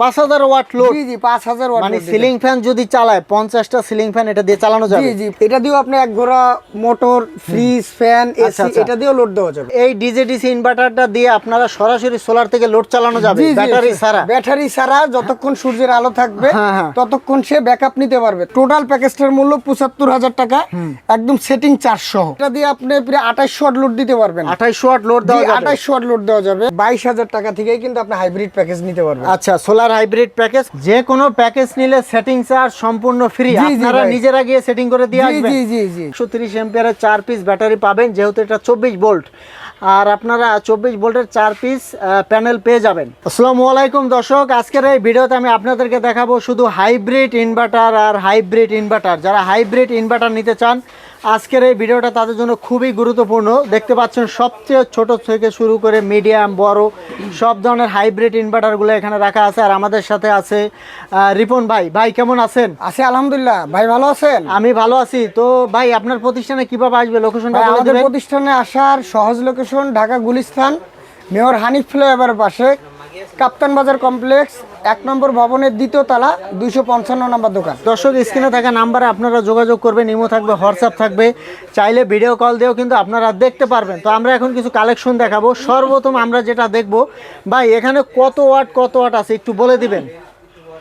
পাঁচ হাজার watt load জি জি পাঁচ হাজার ওয়াট মানে সিলিং ফ্যান যদি চালায় পঞ্চাশটা সিলিং ফ্যান এটা দিয়ে চালানো যাবে। জি জি এটা দিয়েও আপনি এক ঘোড়া মোটর ফ্রিজ ফ্যান এসি। এটা দিয়েও লোড দেওয়া যাবে। এই ডিজেডিসি ইনভার্টারটা দিয়ে আপনারা সরাসরি সোলার থেকে লোড চালানো যাবে জি, জি, ব্যাটারি ছাড়া। ব্যাটারি ছাড়া যতক্ষণ সূর্যের আলো থাকবে হ্যাঁ, হ্যাঁ। ততক্ষণ সে ব্যাকআপ নিতে পারবে। টোটাল প্যাকেজটার মূল্য পঁচাত্তর হাজার টাকা একদম সেটিং চারশো। এটা দিয়ে আপনি প্রায় আঠাশ ওয়াট লোড দিতে পারবেন। আঠাইশো ওয়াট লোড দেওয়া যাবে। আঠাশ ওয়াট লোড দেওয়া যাবে। বাইশ হাজার টাকা থেকে কিন্তু আপনি হাইব্রিড প্যাকেজ নিতে পারবেন। আচ্ছা সোলার হাইব্রিড প্যাকেজ যে কোনো প্যাকেজ নিলে সেটিং চার্জ সম্পূর্ণ ফ্রি আপনারা। নিজেরা গিয়ে সেটিং করে দিয়ে আসবেন। জি জি জি। একশো তিরিশ এম্পিয়ারের চার পিস ব্যাটারি পাবেন যেহেতু এটা চব্বিশ ভোল্ট আর আপনারা চব্বিশ ভোল্টের চার পিস প্যানেল পেয়ে যাবেন। আসসালামু আলাইকুম দর্শক আজকের এই ভিডিওতে আমি আপনাদেরকে দেখাবো শুধু হাইব্রিড ইনভার্টার আর হাইব্রিড ইনভার্টার যারা হাইব্রিড ইনভার্টার নিতে চান আজকের এই ভিডিওটা তাদের জন্য খুবই গুরুত্বপূর্ণ। দেখতে পাচ্ছেন সবচেয়ে ছোট থেকে শুরু করে মিডিয়াম বড় সব ধরনের হাইব্রিড ইনভার্টারগুলো এখানে রাখা আছে। আর আমাদের সাথে আছে রিপন ভাই। ভাই কেমন আছেন? আছে আলহামদুলিল্লাহ। ভাই ভালো আছেন? আমি ভালো আছি। তো ভাই আপনার প্রতিষ্ঠানে কীভাবে আসবে? লোকেশনটা আমাদের প্রতিষ্ঠানে আসার সহজ লোকেশন ঢাকা গুলিস্তান মেয়র হানিফ ফ্লাইওভারের পাশে। কাপ্তান বাজার কমপ্লেক্স, এক নম্বর ভবনের দ্বিতীয় তালা, দুইশো পঞ্চান্ন নম্বর দোকান। দর্শক, স্ক্রিনে থাকা নাম্বারে আপনারা যোগাযোগ করবেন, ইমো থাকবে, হোয়াটসঅ্যাপ থাকবে। চাইলে ভিডিও কল দিয়েও কিন্তু আপনারা দেখতে পারবেন। তো আমরা এখন কিছু কালেকশন দেখাবো। সর্বপ্রথম আমরা যেটা দেখব, ভাই, এখানে কত ওয়াট কত ওয়াট আছে একটু বলে দিবেন?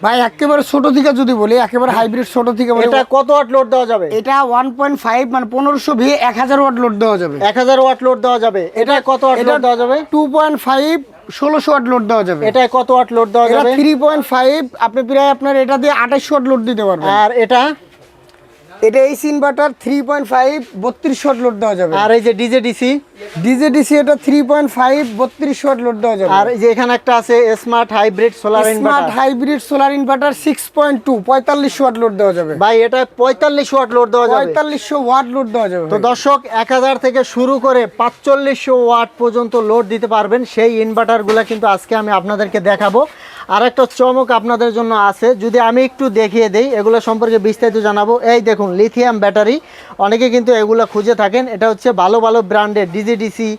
ভাই একেবারে ছোট থেকে যদি বলি একেবারে হাইব্রিড ছোট থেকে বলি এটা কত ওয়াট লোড দেওয়া যাবে? এটা ওয়ান পয়েন্ট ফাইভ মানে 1500 ভি এক হাজার ওয়াট লোড দেওয়া যাবে। এক হাজার ওয়াট লোড দেওয়া যাবে। এটা কত ওয়াট লোড দেওয়া যাবে? টু পয়েন্ট ফাইভ ষোলোশো ওয়াট লোড দেওয়া যাবে। এটা কত ওয়াট লোড দেওয়া যাবে? থ্রি পয়েন্ট ফাইভ আপনি প্রায় আপনার এটা দিয়ে আঠাশ ওয়াট লোড দিতে পারবেন। আর এটা? এটা H inverter three point five বত্রিশ ওয়াট লোড দেওয়া যাবে। আর এই যে ডিজে ডিসি ডিজেডিসি এটা থ্রি পয়েন্ট ফাইভ বত্রিশ ওয়াট লোড দেওয়া যাবে। আর এই যে এখানে একটা আছে smart hybrid solar smart hybrid solar inverter six point two পঁয়তাল্লিশ ওয়াট লোড দেওয়া যাবে। ভাই এটা পঁয়তাল্লিশ ওয়াট লোড দেওয়া যাবে। পঁয়তাল্লিশশো ওয়াট লোড দেওয়া যাবে তো। দর্শক এক হাজার থেকে শুরু করে পাঁচচল্লিশশো ওয়াট পর্যন্ত লোড দিতে পারবেন। সেই ইনভার্টারগুলো কিন্তু আজকে আমি আপনাদেরকে দেখাবো। আর একটা চমক আপনাদের জন্য আছে। যদি আমি একটু দেখিয়ে দেই এগুলো সম্পর্কে বিস্তারিত জানাব। এই দেখুন লিথিয়াম ব্যাটারি অনেকে কিন্তু এগুলো খুঁজে থাকেন। এটা হচ্ছে ভালো ভালো ব্র্যান্ডের ডিজিডিসি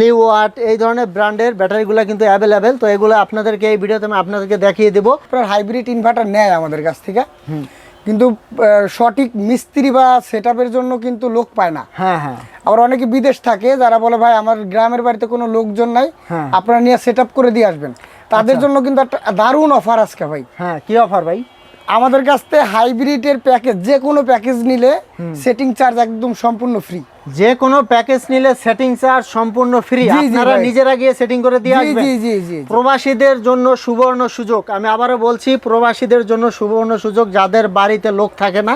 লিওয়াট এই ধরনের ব্র্যান্ডের ব্যাটারিগুলো কিন্তু অ্যাভেলেবেল তো এগুলো আপনাদেরকে এই ভিডিওতে আমি আপনাদেরকে দেখিয়ে দেবো। আপনার হাইব্রিড ইনভার্টার নেয় আমাদের কাছ থেকে। কিন্তু সঠিক মিস্ত্রি বা সেট জন্য কিন্তু লোক পায় না। হ্যাঁ হ্যাঁ। আবার অনেকে বিদেশ থাকে যারা বলে ভাই আমার গ্রামের বাড়িতে কোনো লোকজন নাই। হ্যাঁ। আপনারা নিয়ে সেট করে দিয়ে আসবেন। তাদের জন্য কিন্তু একটা দারুণ অফার আজকে ভাই। হ্যাঁ কি অফার ভাই? আমাদের কাছ থেকে হাইব্রিডের প্যাকেজ যে কোনো প্যাকেজ নিলে সেটিং চার্জ একদম সম্পূর্ণ ফ্রি যে কোনো প্যাকেজ নিলে সেটিং চার্জ সম্পূর্ণ ফ্রি আপনারা নিজেরা গিয়ে সেটিং করে দিয়ে আসবেন। জি জি জি প্রবাসীদের জন্য সুবর্ণ সুযোগ। আমি আবারও বলছি প্রবাসীদের জন্য সুবর্ণ সুযোগ যাদের বাড়িতে লোক থাকে না।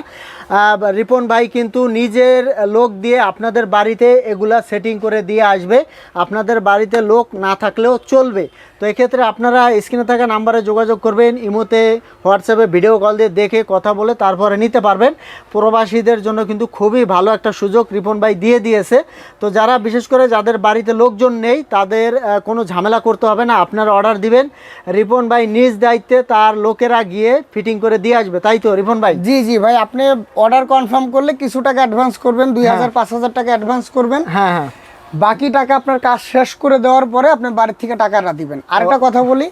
রিপন ভাই কিন্তু নিজের লোক দিয়ে আপনাদের বাড়িতে এগুলা সেটিং করে দিয়ে আসবে। আপনাদের বাড়িতে লোক না থাকলেও চলবে। তো এক্ষেত্রে আপনারা স্ক্রিনে থাকা নাম্বারে যোগাযোগ করবেন ইমোতে হোয়াটসঅ্যাপে ভিডিও কল দিয়ে দেখে কথা বলে তারপরে নিতে পারবেন। প্রবাসীদের জন্য কিন্তু খুবই ভালো একটা সুযোগ। রিপন ভাই দিয়ে দিয়েছে। তো যারা বিশেষ করে যাদের বাড়িতে লোকজন নেই তাদের কোনো ঝামেলা করতে হবে না। আপনারা অর্ডার দিবেন। রিপন ভাই নিজ দায়িত্বে তার লোকেরা গিয়ে ফিটিং করে দিয়ে আসবে। তাই তো রিপন ভাই? জি জি ভাই আপনি অর্ডার কনফার্ম করলে কিছু টাকা অ্যাডভান্স করবেন দুই হাজার পাঁচ হাজার টাকা অ্যাডভান্স করবেন। হ্যাঁ হ্যাঁ। বাকি টাকা আপনার কাজ শেষ করে দেওয়ার পরে আপনি বাড়ির থেকে টাকাটা দিবেন। আরেকটা কথা বলি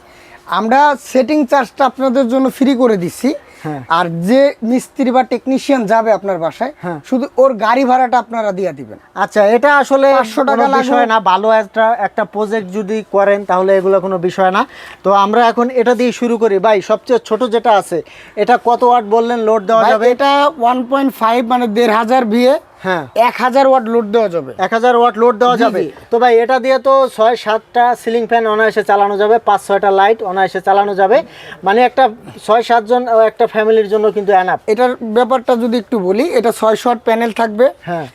আমরা সেটিং চার্জটা আপনাদের জন্য ফ্রি করে দিচ্ছি। হ্যাঁ। আর যে মিস্ত্রি বা টেকনিশিয়ান যাবে আপনার বাসায় হ্যাঁ। শুধু ওর গাড়ি ভাড়াটা আপনারা দিয়ে দিবেন। আচ্ছা এটা আসলে 500 টাকা। বিষয় না ভালো একটা একটা প্রজেক্ট যদি করেন তাহলে এগুলো কোনো বিষয় না। তো আমরা এখন এটা দিয়ে শুরু করি। ভাই সবচেয়ে ছোট যেটা আছে এটা কত ওয়াট বললেন লোড দেওয়া যাবে? এটা ওয়ান পয়েন্ট ফাইভ মানে দেড় হাজার বিয়ে হ্যাঁ। এক হাজার ওয়াট লোড দেওয়া যাবে। এক হাজার ওয়াট লোড দেওয়া যাবে। তো ভাই এটা দিয়ে তো ছয় সাতটা সিলিং ফ্যান অনায়াসে চালানো যাবে পাঁচ ছয়টা লাইট অনায়াসে চালানো যাবে। মানে একটা ছয় সাতজন একটা ফ্যামিলির জন্য কিন্তু অ্যানাপ এটার ব্যাপারটা যদি একটু বলি এটা ছয় শট প্যানেল থাকবে। হ্যাঁ।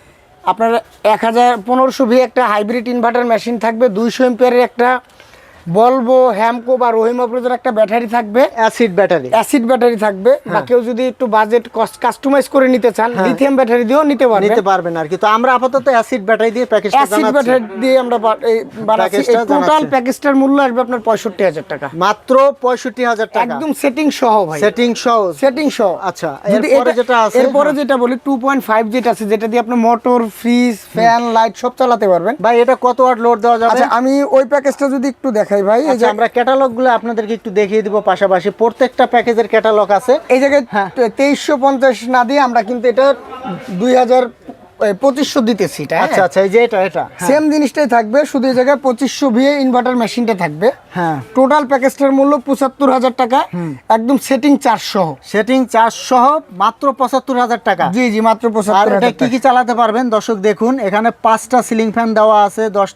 আপনার এক হাজার পনেরোশো ভি একটা হাইব্রিড ইনভার্টার মেশিন থাকবে দুইশো এম্পিয়ারের একটা বলব হ্যামকো বা রহিমা প্রজের একটা ব্যাটারি থাকবে। Acid battery. অ্যাসিড ব্যাটারি থাকবে। হ্যাঁ। বা কেউ যদি একটু বাজেট কাস্টমাইজ করে নিতে চান লিথিয়াম ব্যাটারি দিয়েও নিতে পারবেন। নিতে পারবেন আর কি। তো আমরা আপাতত অ্যাসিড ব্যাটারি দিয়ে প্যাকেজটা অ্যাসিড ব্যাটারি দিয়ে আমরা বানাচ্ছি। টোটাল প্যাকেজটার মূল্য আসবে আপনার পঁয়ষট্টি হাজার টাকা। মাত্র পঁয়ষট্টি হাজার টাকা। একদম সেটিং সহ ভাই। সেটিং সহ। সেটিং সহ। আচ্ছা, এরপরে যেটা আছে, এরপরে হ্যাঁ। যেটা বলি টু পয়েন্ট ফাইভ যেটা আছে যেটা দিয়ে আপনি মোটর ফ্রিজ ফ্যান লাইট সব চালাতে পারবেন। ভাই এটা কত ওয়াট লোড দেওয়া যাবে? আচ্ছা আমি ওই প্যাকেজটা যদি একটু দেখাই। দেখাই ভাই এই আচ্ছা যে আমরা ক্যাটালগগুলো আপনাদেরকে একটু দেখিয়ে দিব পাশাপাশি প্রত্যেকটা প্যাকেজের ক্যাটালগ আছে এই জায়গায় হ্যাঁ। তেইশশো পঞ্চাশ না দিয়ে আমরা কিন্তু এটা দুই হাজার পঁচিশশো দিতেছি এটা আচ্ছা আচ্ছা এই যে এটা এটা হ্যাঁ। সেম জিনিসটাই থাকবে শুধু এই জায়গায় পঁচিশশো ভিএ ইনভার্টার মেশিনটা থাকবে। হ্যাঁ। টোটাল প্যাকেজটার মূল্য পঁচাত্তর হাজার টাকা একদম সেটিং চার্জ সহ। সেটিং চার্জ সহ মাত্র পঁচাত্তর হাজার টাকা। জি জি মাত্র পঁচাত্তর এটা কি কি চালাতে পারবেন? দর্শক দেখুন এখানে পাঁচটা সিলিং ফ্যান দেওয়া আছে দশ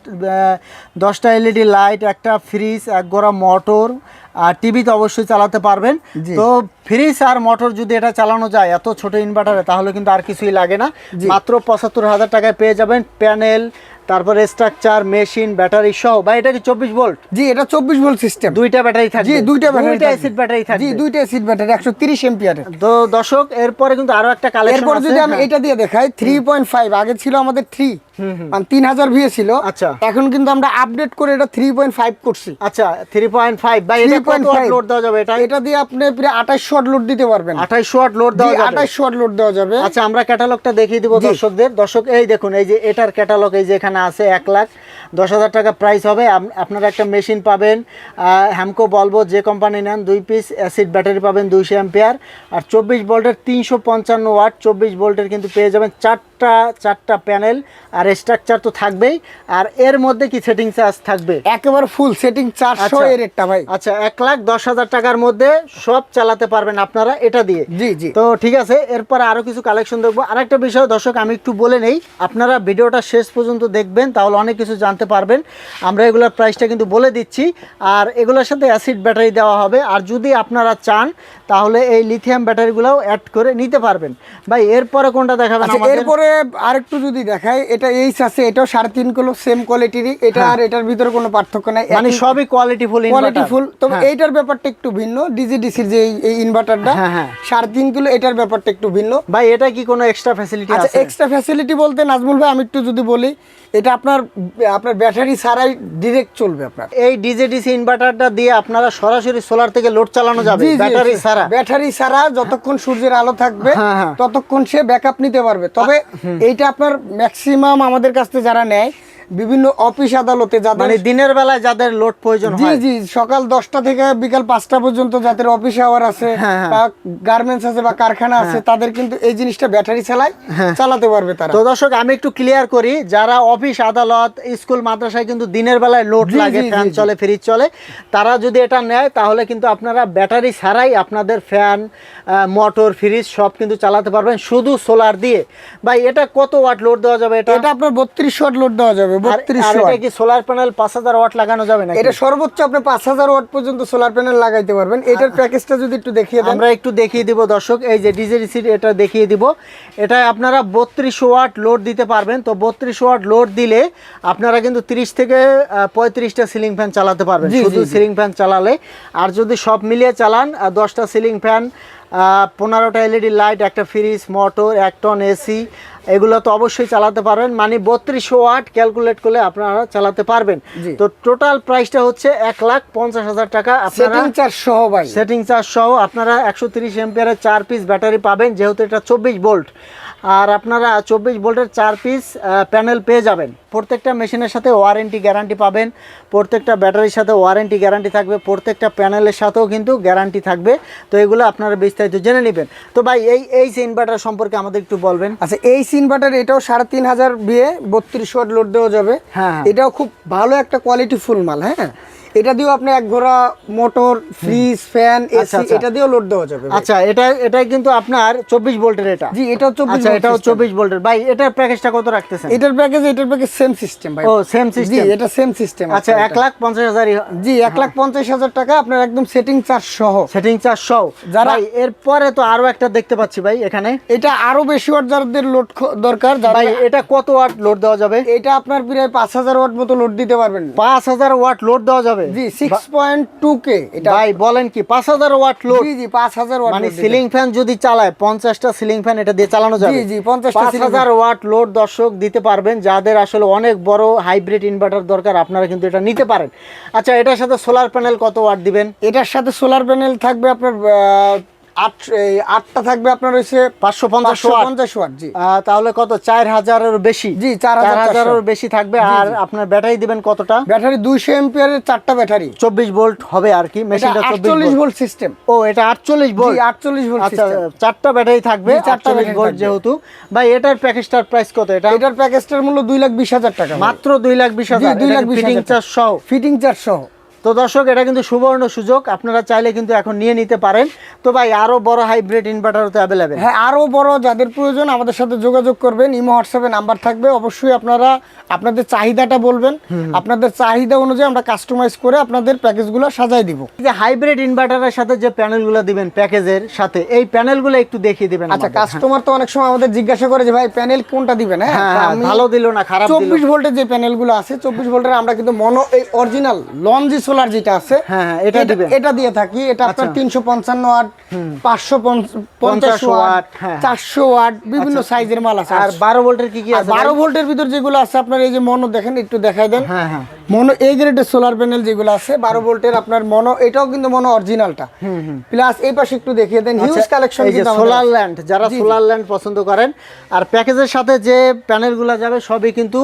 দশটা এলইডি লাইট একটা ফ্রিজ এক গোড়া মোটর আর টিভি তো অবশ্যই চালাতে পারবেন। তো ফ্রিজ আর মোটর যদি এটা চালানো যায় এত ছোট ইনভার্টারে তাহলে কিন্তু আর কিছুই লাগে না। মাত্র পঁচাত্তর হাজার টাকায় পেয়ে যাবেন প্যানেল তারপরে স্ট্রাকচার মেশিন ব্যাটারি সহ। বা এটা কি চব্বিশ ভোল্ট জি এটা চব্বিশ ভোল্ট সিস্টেম দুইটা ব্যাটারি থাকবে। জি দুইটা ব্যাটারি দুইটা অ্যাসিড ব্যাটারি থাকবে। জি দুইটা অ্যাসিড ব্যাটারি একশো তিরিশ এম্পিয়ারের তো দর্শক এরপরে কিন্তু আরও একটা কালেকশন এরপর যদি আমি এটা দিয়ে দেখাই থ্রি পয়েন্ট ফাইভ আগে ছিল আমাদের থ্রি তিন হাজার ভিএ ছিল। আচ্ছা। এখন কিন্তু আমরা আপডেট করে এটা থ্রি পয়েন্ট ফাইভ করছি। আচ্ছা থ্রি পয়েন্ট ফাইভ বা এটা কত 3.5 লোড দেওয়া যাবে এটা? এটা দিয়ে আপনি প্রায় আঠাশশো ওয়াট লোড দিতে পারবেন। আঠাইশশো ওয়াট লোড দেওয়া যাবে। আঠাশশো ওয়াট লোড দেওয়া যাবে। আচ্ছা আমরা ক্যাটালগটা দেখিয়ে দিব দর্শকদের। দর্শক এই দেখুন এই যে এটার ক্যাটালগ এই যে এখানে আছে এক লাখ দশ হাজার টাকা প্রাইস হবে। আপনারা একটা মেশিন পাবেন হ্যামকো বলব যে কোম্পানি নেন দুই পিস অ্যাসিড ব্যাটারি পাবেন দুইশো অ্যাম্পিয়ার আর চব্বিশ ভোল্টের তিনশো পঞ্চান্ন ওয়াট চব্বিশ ভোল্টের কিন্তু পেয়ে যাবেন চারটা চারটা প্যানেল আর স্ট্রাকচার তো থাকবেই। আর এর মধ্যে কি সেটিং চার্জ থাকবে? একেবারে ফুল সেটিং চারশো আচ্ছা। এর রেটটা ভাই। আচ্ছা এক লাখ দশ হাজার টাকার মধ্যে সব চালাতে পারবেন আপনারা এটা দিয়ে। জি জি। তো ঠিক আছে এরপরে আরও কিছু কালেকশন দেখব। আরেকটা বিষয় দর্শক আমি একটু বলে নেই। আপনারা ভিডিওটা শেষ পর্যন্ত দেখবেন তাহলে অনেক কিছু জানতে পারবেন। আমরা এগুলোর প্রাইসটা কিন্তু বলে দিচ্ছি। আর এগুলোর সাথে অ্যাসিড ব্যাটারি দেওয়া হবে। আর যদি আপনারা চান তাহলে এই লিথিয়াম ব্যাটারিগুলোও অ্যাড করে নিতে পারবেন। ভাই এরপরে কোনটা দেখাবেন আচ্ছা এরপরে আরেকটু যদি দেখাই এটা এইচ আছে এটাও সাড়ে তিন কিলো সেম কোয়ালিটিরই এটা আর এটার ভিতরে কোনো পার্থক্য নাই। মানে সবই কোয়ালিটি ফুল কোয়ালিটি ফুল তবে এইটার ব্যাপারটা একটু ভিন্ন। ডিজিডিসির যে এই- ইনভার্টারটা হ্যাঁ, হ্যাঁ। সাড়ে তিন কিলো এটার ব্যাপারটা একটু ভিন্ন। ভাই এটা কি কোনো এক্সট্রা ফ্যাসিলিটি আচ্ছা আছে? এক্সট্রা ফ্যাসিলিটি বলতে নাজমুল ভাই আমি একটু যদি বলি এটা আপনার আপনার ব্যাটারি ছাড়াই ডিরেক্ট চলবে আপনার। এই ডিজেডিসি ইনভার্টারটা দিয়ে আপনারা সরাসরি সোলার থেকে লোড চালানো যাবে ব্যাটারি ছাড়া। ব্যাটারি ছাড়া যতক্ষণ সূর্যের আলো থাকবে হ্যাঁ, হ্যাঁ। ততক্ষণ সে ব্যাকআপ নিতে পারবে। তবে এইটা আপনার ম্যাক্সিমাম আমাদের কাছ থেকে যারা নেয় বিভিন্ন অফিস আদালতে যাদের মানে দিনের বেলায় যাদের লোড প্রয়োজন জি জি সকাল দশটা থেকে বিকাল পাঁচটা পর্যন্ত যাদের অফিস আওয়ার আছে হ্যাঁ, হ্যাঁ। বা গার্মেন্টস আছে বা কারখানা আছে তাদের কিন্তু এই জিনিসটা ব্যাটারি চালায় চালাতে পারবে তারা। তো দর্শক আমি একটু ক্লিয়ার করি যারা অফিস আদালত স্কুল মাদ্রাসায় কিন্তু দিনের বেলায় লোড লাগে ফ্যান। চলে ফ্রিজ চলে তারা যদি এটা নেয় তাহলে কিন্তু আপনারা ব্যাটারি ছাড়াই আপনাদের ফ্যান মোটর ফ্রিজ সব কিন্তু চালাতে পারবেন। শুধু সোলার দিয়ে। ভাই এটা কত ওয়াট লোড দেওয়া যাবে এটা? এটা আপনার বত্রিশ ওয়াট লোড দেওয়া যাবে। এটা কি সোলার প্যানেল পাঁচ হাজার ওয়াট লাগানো যাবে না এটা সর্বোচ্চ আপনি পাঁচ হাজার ওয়াট পর্যন্ত সোলার প্যানেল লাগাইতে পারবেন। এটার প্যাকেজটা যদি একটু দেখিয়ে দেন। আমরা একটু দেখিয়ে দিব দর্শক এই যে এটা দেখিয়ে দিব। এটা আপনারা বত্রিশ ওয়াট লোড দিতে পারবেন। তো বত্রিশ ওয়াট লোড দিলে আপনারা কিন্তু তিরিশ থেকে পঁয়ত্রিশটা সিলিং ফ্যান চালাতে পারবেন। শুধু সিলিং ফ্যান চালালে। আর যদি সব মিলিয়ে চালান দশটা সিলিং ফ্যান পনেরোটা এলইডি লাইট একটা ফ্রিজ মোটর এক টন এসি এগুলো তো অবশ্যই চালাতে পারবেন মানে বত্রিশশো ওয়াট ক্যালকুলেট করলে আপনারা চালাতে পারবেন। তো টোটাল প্রাইসটা হচ্ছে এক লাখ পঞ্চাশ হাজার টাকা। সেটিং চার্জ সহ ভাই। সেটিং চার্জ সহ আপনারা একশো তিরিশ এম্পিয়ারের চার পিস ব্যাটারি পাবেন যেহেতু এটা চব্বিশ বোল্ট আর আপনারা চব্বিশ বোল্টের চার পিস প্যানেল পেয়ে যাবেন। প্রত্যেকটা মেশিনের সাথে ওয়ারেন্টি গ্যারান্টি পাবেন প্রত্যেকটা ব্যাটারির সাথে ওয়ারেন্টি গ্যারান্টি থাকবে প্রত্যেকটা প্যানেলের সাথেও কিন্তু গ্যারান্টি থাকবে। তো এগুলো আপনারা বিস্তারিত জেনে নেবেন। তো ভাই এই এই ইনভার্টার সম্পর্কে আমাদের একটু বলবেন। আচ্ছা এই ইনভার্টার এটাও সাড়ে তিন হাজার বিয়ে বত্রিশ ওয়াট লোড দেওয়া যাবে। হ্যাঁ, হ্যাঁ। এটাও খুব ভালো একটা কোয়ালিটি ফুল মাল হ্যাঁ? এটা দিয়েও আপনি এক ঘোড়া মোটর ফ্রিজ ফ্যান আচ্ছা, এসি আচ্ছা। এটা দিয়েও লোড দেওয়া যাবে আচ্ছা এটা এটা কিন্তু আপনার চব্বিশ ভোল্টের এটা। জি এটাও চব্বিশ আচ্ছা এটাও চব্বিশ ভোল্টের ভাই এটার প্যাকেজটা কত রাখতেছেন? এটার প্যাকেজ এটার প্যাকেজ সেম সিস্টেম ভাই। ও সেম জি সিস্টেম এটা সেম সিস্টেম আচ্ছা এক লাখ পঞ্চাশ হাজার জি এক লাখ পঞ্চাশ হাজার টাকা আপনার একদম সেটিং চার্জ সহ। সেটিং চার্জ সহ। যারা- এরপরে তো আরও একটা দেখতে পাচ্ছি ভাই এখানে। এটা আরও বেশি ওয়াট যাদের লোড দরকার ভাই এটা কত ওয়াট লোড দেওয়া যাবে? এটা আপনার প্রায় পাঁচ হাজার ওয়াট মতো লোড দিতে পারবেন। পাঁচ হাজার ওয়াট লোড দেওয়া যাবে? জি সিক্স পয়েন্ট টু কে এটা ভাই বলেন কি পাঁচ হাজার ওয়াট লোড জি জি পাঁচ হাজার ওয়াট মানে সিলিং ফ্যান যদি চালায় পঞ্চাশটা সিলিং ফ্যান এটা দিয়ে চালানো যাবে। জি, জি, 50টা পাঁচ ceiling হাজার ওয়াট লোড দর্শক দিতে পারবেন যাদের আসলে অনেক বড় হাইব্রিড ইনভার্টার দরকার আপনারা কিন্তু এটা নিতে পারেন। আচ্ছা এটার সাথে সোলার প্যানেল কত ওয়াট দিবেন? এটার সাথে সোলার প্যানেল থাকবে আপনার আট এই আটটা থাকবে আপনার হচ্ছে পাঁচশো পঞ্চাশ পঞ্চাশ ওয়াট জি। তাহলে কত? চার হাজারের বেশি। জি, 4,400 হাজারের বেশি থাকবে। আর আপনার ব্যাটারি দিবেন কতটা? ব্যাটারি দুইশো এমপিয়ারের চারটা ব্যাটারি। চব্বিশ ভোল্ট হবে আর কি মেশিনটা আটচল্লিশ ভোল্ট। সিস্টেম। ও এটা আটচল্লিশ ভোল্ট। আটচল্লিশ ভোল্ট আচ্ছা চারটা ব্যাটারি থাকবে চারটা ভোল্ট যেহেতু। ভাই এটার প্যাকেজটার প্রাইস কত এটা? এটার প্যাকেজটার মূল্য দুই লাখ বিশ হাজার টাকা। মাত্র দুই লাখ বিশ হাজার। দুই লাখ ফিটিং চার্জ সহ। ফিটিং চার্জ সহ। তো দর্শক এটা কিন্তু সুবর্ণ সুযোগ। আপনারা চাইলে কিন্তু এখন নিয়ে নিতে পারেন। তো ভাই আরও বড় হাইব্রিড ইনভার্টার তো অ্যাভেলেবেল হ্যাঁ আরও বড় যাদের প্রয়োজন আমাদের সাথে যোগাযোগ করবেন। ইমো হোয়াটসঅ্যাপে নাম্বার থাকবে। অবশ্যই আপনারা আপনাদের চাহিদাটা বলবেন। আপনাদের চাহিদা অনুযায়ী আমরা কাস্টমাইজ করে আপনাদের প্যাকেজগুলো সাজাই দিব। যে হাইব্রিড ইনভার্টারের সাথে যে প্যানেলগুলো দিবেন প্যাকেজের সাথে এই প্যানেলগুলো একটু দেখিয়ে দিবেন আচ্ছা কাস্টমার তো অনেক সময় আমাদের জিজ্ঞাসা করে যে ভাই প্যানেল কোনটা দিবেন? হ্যাঁ হ্যাঁ হ্যাঁ, ভালো দিল না খারাপ দিল। চব্বিশ ভোল্টের যে প্যানেলগুলো আছে চব্বিশ ভোল্টের আমরা কিন্তু মনো এই অরিজিনাল লঞ্জি সোলার যেটা আছে হ্যাঁ, হ্যাঁ, এটা দিবেন। এটা দিয়ে থাকি এটা আপনার আচ্ছা। তিনশো পঞ্চান্ন ওয়াট পাঁচশো পঞ্চাশ ওয়াট ওয়াট, হ্যাঁ। চারশো ওয়াট বিভিন্ন সাইজের মাল আছে। আর বারো ভোল্টের কি কি আছে বারো ভোল্টের ভিতর যেগুলো আছে আপনার এই যে মনো দেখেন একটু দেখাই দেন। হ্যাঁ হ্যাঁ। মনো এ গ্রেডের সোলার প্যানেল যেগুলো আছে বারো ভোল্টের আপনার মনো এটাও কিন্তু মনো অরিজিনালটা প্লাস এই পাশে একটু দেখিয়ে দেন হিউজ কালেকশন আচ্ছা, এই কিন্তু সোলার ল্যান্ড যারা সোলার ল্যান্ড পছন্দ করেন আর প্যাকেজের সাথে যে প্যানেলগুলো যাবে সবই কিন্তু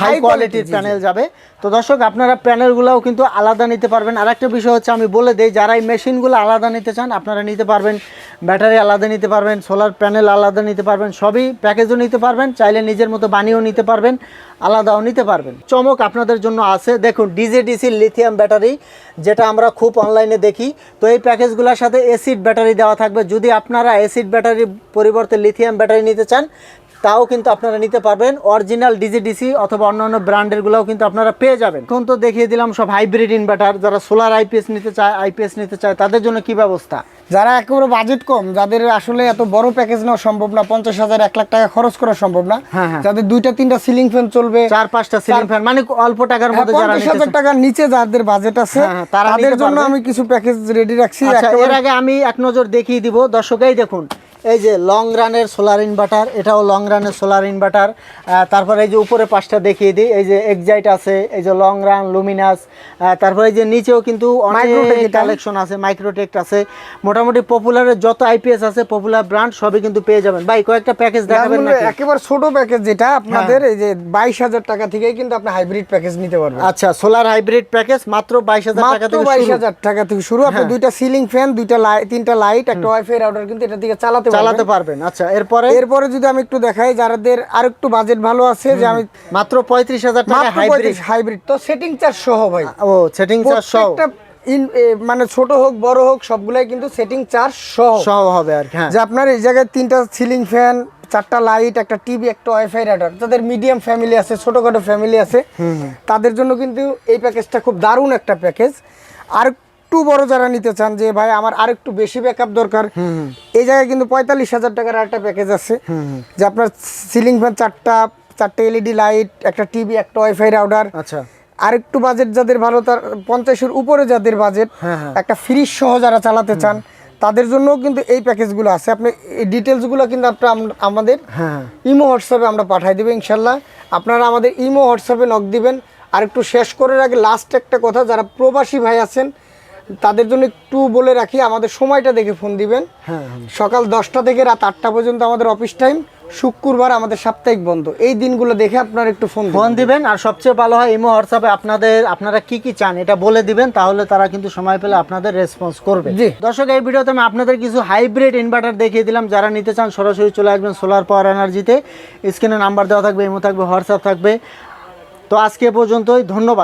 হাই কোয়ালিটির। প্যানেল যাবে। তো দর্শক, আপনারা প্যানেলগুলোও কিন্তু আলাদা নিতে পারবেন। আর একটা বিষয় হচ্ছে, আমি বলে দিই, যারা এই মেশিনগুলো আলাদা নিতে চান, আপনারা নিতে পারবেন। ব্যাটারি আলাদা নিতে পারবেন, সোলার প্যানেল আলাদা নিতে পারবেন, সবই প্যাকেজও নিতে পারবেন, চাইলে নিজের মতো বানিয়েও নিতে পারবেন, আলাদাও নিতে পারবেন। চমক আপনাদের জন্য আছে। দেখুন, ডিজে, ডিসি লিথিয়াম ব্যাটারি, যেটা আমরা খুব অনলাইনে দেখি। তো এই প্যাকেজগুলোর সাথে এসিড ব্যাটারি দেওয়া থাকবে। যদি আপনারা এসিড ব্যাটারির পরিবর্তে লিথিয়াম ব্যাটারি নিতে চান তাও কিন্তু আপনারা নিতে পারবেন। অরিজিনাল ডিজিডিসি অথবা অন্য অন্যান্য ব্র্যান্ডেরগুলোও কিন্তু আপনারা পেয়ে যাবেন। এখন তো দেখিয়ে দিলাম সব হাইব্রিড ইনভার্টার যারা সোলার আইপিএস নিতে চায় আইপিএস নিতে চায় তাদের জন্য কি ব্যবস্থা? যারা একেবারে বাজেট কম যাদের আসলে এত বড় প্যাকেজ নেওয়া সম্ভব না পঞ্চাশ হাজার এক লাখ টাকা খরচ করা সম্ভব না হ্যাঁ, হ্যাঁ। যাদের দুইটা তিনটা সিলিং ফ্যান চলবে চার পাঁচটা সিলিং ফ্যান মানে অল্প টাকার মধ্যে যারা পঞ্চাশ হাজার টাকার নিচে যাদের বাজেট আছে হ্যাঁ, তাদের জন্য আমি কিছু প্যাকেজ রেডি রাখছি আচ্ছা এর আগে আমি এক নজর দেখিয়ে দিব। দর্শকেই দেখুন এই যে লং রানের সোলার ইনভার্টার এটাও লং রানের সোলার ইনভার্টার তারপরে এই যে উপরে পাঁচটা দেখিয়ে দিই এই যে এক্সাইট আছে এই যে লং রান লুমিনাস তারপরে এই যে নিচেও কিন্তু অনেক কালেকশন আছে মাইক্রোটেক্ট আছে। মোটামুটি পপুলারের যত আইপিএস আছে পপুলার ব্র্যান্ড সবই কিন্তু পেয়ে যাবেন। ভাই কয়েকটা প্যাকেজ দেখাবেন একেবারে ছোট প্যাকেজ যেটা আপনাদের এই যে বাইশ হাজার টাকা থেকেই কিন্তু আপনি হাইব্রিড প্যাকেজ নিতে পারবেন। আচ্ছা সোলার হাইব্রিড প্যাকেজ মাত্র বাইশ হাজার টাকা থেকে বাইশ হাজার টাকা থেকে শুরু। আপনি দুইটা সিলিং ফ্যান দুইটা লাইট তিনটা লাইট একটা ওয়াইফাই রাউটার কিন্তু এটা থেকে চালাতে চালাতে পারবেন। আচ্ছা এরপরে? এরপরে যদি আমি একটু দেখাই যাদের আর একটু বাজেট ভালো আছে যে আমি মাত্র পঁয়ত্রিশ হাজার টাকা হাইব্রিড হাইব্রিড তো সেটিং চার্জ সহ ভাই। ও সেটিং চার্জ সহ। ইন- মানে ছোট হোক বড় হোক সবগুলাই কিন্তু সেটিং চার্জ সহ। সহ হবে আর হ্যাঁ। যে আপনার এই জায়গায় তিনটা সিলিং ফ্যান চারটা লাইট একটা টিভি একটা ওয়াইফাই রাডার যাদের মিডিয়াম ফ্যামিলি আছে ছোটখাটো ফ্যামিলি আছে তাদের জন্য কিন্তু এই প্যাকেজটা খুব দারুণ একটা প্যাকেজ আর একটু বড় যারা নিতে চান যে ভাই আমার আর একটু বেশি ব্যাকআপ দরকার। এই জায়গায় কিন্তু পঁয়তাল্লিশ হাজার টাকার একটা প্যাকেজ আছে। যে আপনার সিলিং ফ্যান চারটা চারটে এলইডি লাইট একটা টিভি একটা ওয়াইফাই রাউডার আচ্ছা। আর একটু বাজেট যাদের ভালো তার পঞ্চাশের উপরে যাদের বাজেট হ্যাঁ, হ্যাঁ। একটা ফ্রিজ সহ যারা চালাতে চান তাদের জন্যও কিন্তু এই প্যাকেজগুলো আছে। আপনি এই ডিটেলসগুলো কিন্তু আপনার আমাদের হ্যাঁ ইমো হোয়াটসঅ্যাপে আমরা পাঠাই দেবো ইনশাল্লাহ। আপনারা আমাদের ইমো হোয়াটসঅ্যাপে নক দিবেন। আর একটু শেষ করে রাখি লাস্ট একটা কথা যারা প্রবাসী ভাই আছেন তাদের জন্য একটু বলে রাখি আমাদের সময়টা দেখে ফোন দিবেন। হ্যাঁ সকাল দশটা থেকে রাত আটটা পর্যন্ত আমাদের অফিস টাইম শুক্রবার আমাদের সাপ্তাহিক বন্ধ। এই দিনগুলো দেখে আপনারা একটু ফোন ফোন দিবেন আর সবচেয়ে ভালো হয় ইমো হোয়াটসঅ্যাপে আপনাদের আপনারা কি কি চান এটা বলে দিবেন তাহলে তারা কিন্তু সময় পেলে আপনাদের রেসপন্স করবে। জি। দর্শক এই ভিডিওতে আমি আপনাদের কিছু হাইব্রিড ইনভার্টার দেখিয়ে দিলাম যারা নিতে চান সরাসরি চলে আসবেন সোলার পাওয়ার এনার্জিতে স্ক্রিনে নাম্বার দেওয়া থাকবে ইমো থাকবে হোয়াটসঅ্যাপ থাকবে। তো আজকে পর্যন্তই ধন্যবাদ।